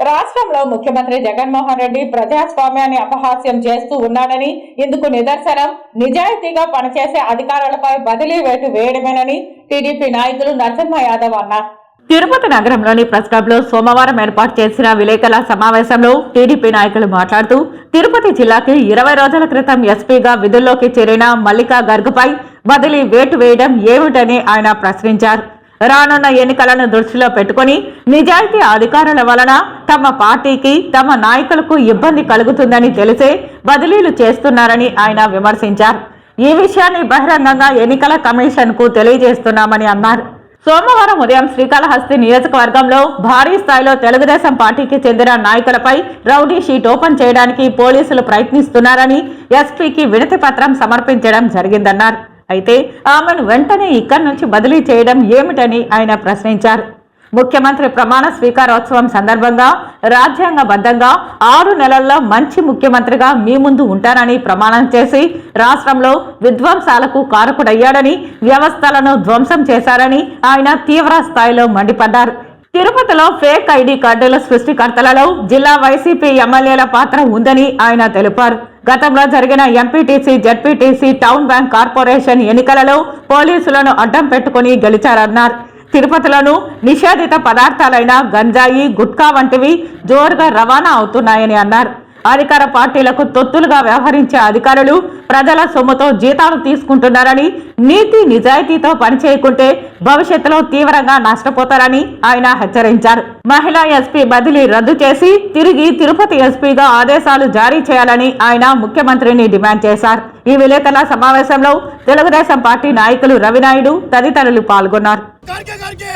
రాష్ట్రంలో ముఖ్యమంత్రి జగన్మోహన్ రెడ్డి ప్రజాస్వామ్యాన్ని అపహాస్యం చేస్తూ ఉన్నాడని ఇందుకు నిదర్శనం నిజాయితీగా పనిచేసే అధికారులపై బదిలీ వేటు వేయడమేనని టీడీపీ నాయకులు నరసింహ యాదవ్ అన్నారు. తిరుపతి నగరంలోని ప్రెస్ క్లబ్లో సోమవారం ఏర్పాటు చేసిన విలేకరుల సమావేశంలో టీడీపీ నాయకులు మాట్లాడుతూ తిరుపతి జిల్లాకి ఇరవై రోజుల క్రితం ఎస్పీగా విధుల్లోకి చేరిన మల్లికా గర్గ్పై బదిలీ వేటు వేయడం ఏమిటని ఆయన ప్రశ్నించారు. రానున్న ఎన్నికలను దృష్టిలో పెట్టుకుని నిజాయితీ అధికారుల వలన తమ పార్టీకి తమ నాయకులకు ఇబ్బంది కలుగుతుందని తెలిసే బదిలీలు చేస్తున్నారని ఆయన విమర్శించారు. ఈ విషయాన్ని బహిరంగంగా ఎన్నికల కమిషన్కు తెలియజేస్తున్నామని అన్నారు. సోమవారం ఉదయం శ్రీకాళహస్తి నియోజకవర్గంలో భారీ స్థాయిలో తెలుగుదేశం పార్టీకి చెందిన నాయకులపై రౌడీ షీట్ ఓపెన్ చేయడానికి పోలీసులు ప్రయత్నిస్తున్నారని ఎస్పీకి వినతి పత్రం సమర్పించడం జరిగిందన్నారు. అయితే ఆమెను వెంటనే ఇక్కడి నుంచి బదిలీ చేయడం ఏమిటని ఆయన ప్రశ్నించారు. ముఖ్యమంత్రి ప్రమాణ స్వీకారోత్సవం సందర్భంగా రాజ్యాంగబద్ధంగా ఆరు నెలల్లో మంచి ముఖ్యమంత్రిగా మీ ముందు ఉంటానని ప్రమాణం చేసి రాష్ట్రంలో విధ్వంసాలకు కారకుడయ్యాడని వ్యవస్థలను ధ్వంసం చేశారని ఆయన తీవ్ర స్థాయిలో మండిపడ్డారు. తిరుపతిలో ఫేక్ ఐడి కార్డుల సృష్టికర్తలలో జిల్లా వైసీపీ ఎమ్మెల్యేల పాత్ర ఉందని ఆయన తెలిపారు. గతంలో జరిగిన MPTC ZPTC town bank corporation ఎన్నికలలో పోలీసులను అడ్డం పెట్టుకుని గెలిచారన్నారు. తిరుపతిలోనూ నిషేధిత పదార్థాలైన గంజాయి గుట్కా వంటివి జోరుగా రవాణా అవుతున్నాయని అన్నారు. అధికార పార్టీలకు తొత్తులుగా వ్యవహరించే అధికారులు ప్రజల సొమ్ముతో జీతాలు తీసుకుంటున్నారని నీతి నిజాయితీతో పనిచేయకుంటే భవిష్యత్తులో తీవ్రంగా నష్టపోతారని ఆయన హెచ్చరించారు. మహిళా ఎస్పీ బదిలీ రద్దు చేసి తిరిగి తిరుపతి ఎస్పీగా ఆదేశాలు జారీ చేయాలని ఆయన ముఖ్యమంత్రిని డిమాండ్ చేశారు. ఈ విలేకరుల సమావేశంలో తెలుగుదేశం పార్టీ నాయకులు రవినాయుడు తదితరులు పాల్గొన్నారు. గారికి గారికి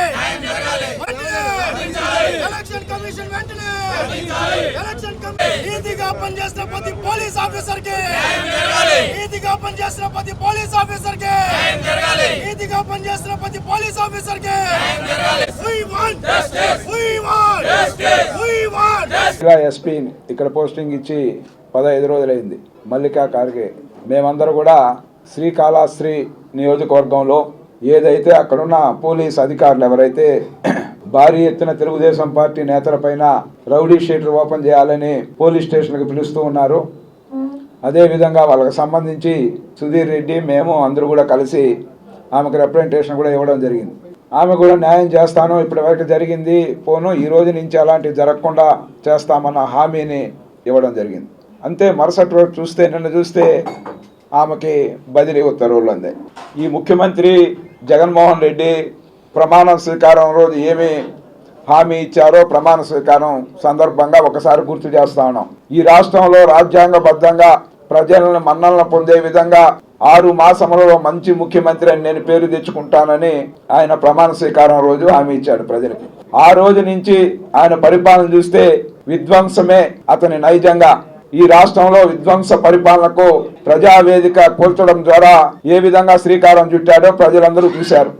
ఎలక్షన్ కమిషన్ వెంటనే! ఎలక్షన్ కమిషన్ నీతిగా పనిచేసిన ప్రతి పోలీస్ ఆఫీసర్కి నీతిగా పనిచేసిన ప్రతి పోలీస్ ఆఫీసర్కి నీతిగా పనిచేసిన ప్రతి పోలీస్ ఆఫీసర్కి ఎస్పీ ఇక్కడ పోస్టింగ్ ఇచ్చి పదహైదు రోజులైంది. మల్లికా కార్గే మేమందరూ కూడా శ్రీకాళహస్త్రి నియోజకవర్గంలో ఏదైతే అక్కడున్న పోలీస్ అధికారులు ఎవరైతే భారీ ఎత్తున తెలుగుదేశం పార్టీ నేతలపైన రౌడీ షీటర్ ఓపెన్ చేయాలని పోలీస్ స్టేషన్కి పిలుస్తూ ఉన్నారు. అదేవిధంగా వాళ్ళకి సంబంధించి సుధీర్ రెడ్డి మేము అందరూ కూడా కలిసి ఆమెకు రిప్రజెంటేషన్ కూడా ఇవ్వడం జరిగింది. ఆమె కూడా న్యాయం చేస్తాను ఇప్పటివరకు జరిగింది పోను ఈ రోజు నుంచి అలాంటివి జరగకుండా చేస్తామన్న హామీని ఇవ్వడం జరిగింది. అంతే మరుసటి రోజు చూస్తే నిన్న చూస్తే ఆమెకి బదిలీ ఉత్తర్వులు అందాయి ఈ ముఖ్యమంత్రి జగన్మోహన్ రెడ్డి ప్రమాణ స్వీకారం రోజు ఏమి హామీ ఇచ్చారో ప్రమాణ స్వీకారం సందర్భంగా ఒకసారి గుర్తు చేస్తా ఉన్నాం. ఈ రాష్ట్రంలో రాజ్యాంగబద్ధంగా ప్రజలను మన్నలను పొందే విధంగా ఆరు మాసములలో మంచి ముఖ్యమంత్రి అని నేను పేరు తెచ్చుకుంటానని ఆయన ప్రమాణ స్వీకారం రోజు హామీ ఇచ్చాడు ప్రజలకి. ఆ రోజు నుంచి ఆయన పరిపాలన చూస్తే విధ్వంసమే అతని నైజంగా. ఈ రాష్ట్రంలో విధ్వంస పరిపాలనకు ప్రజావేదిక కూల్చడం ద్వారా ఏ విధంగా శ్రీకారం చుట్టాడో ప్రజలందరూ చూశారు.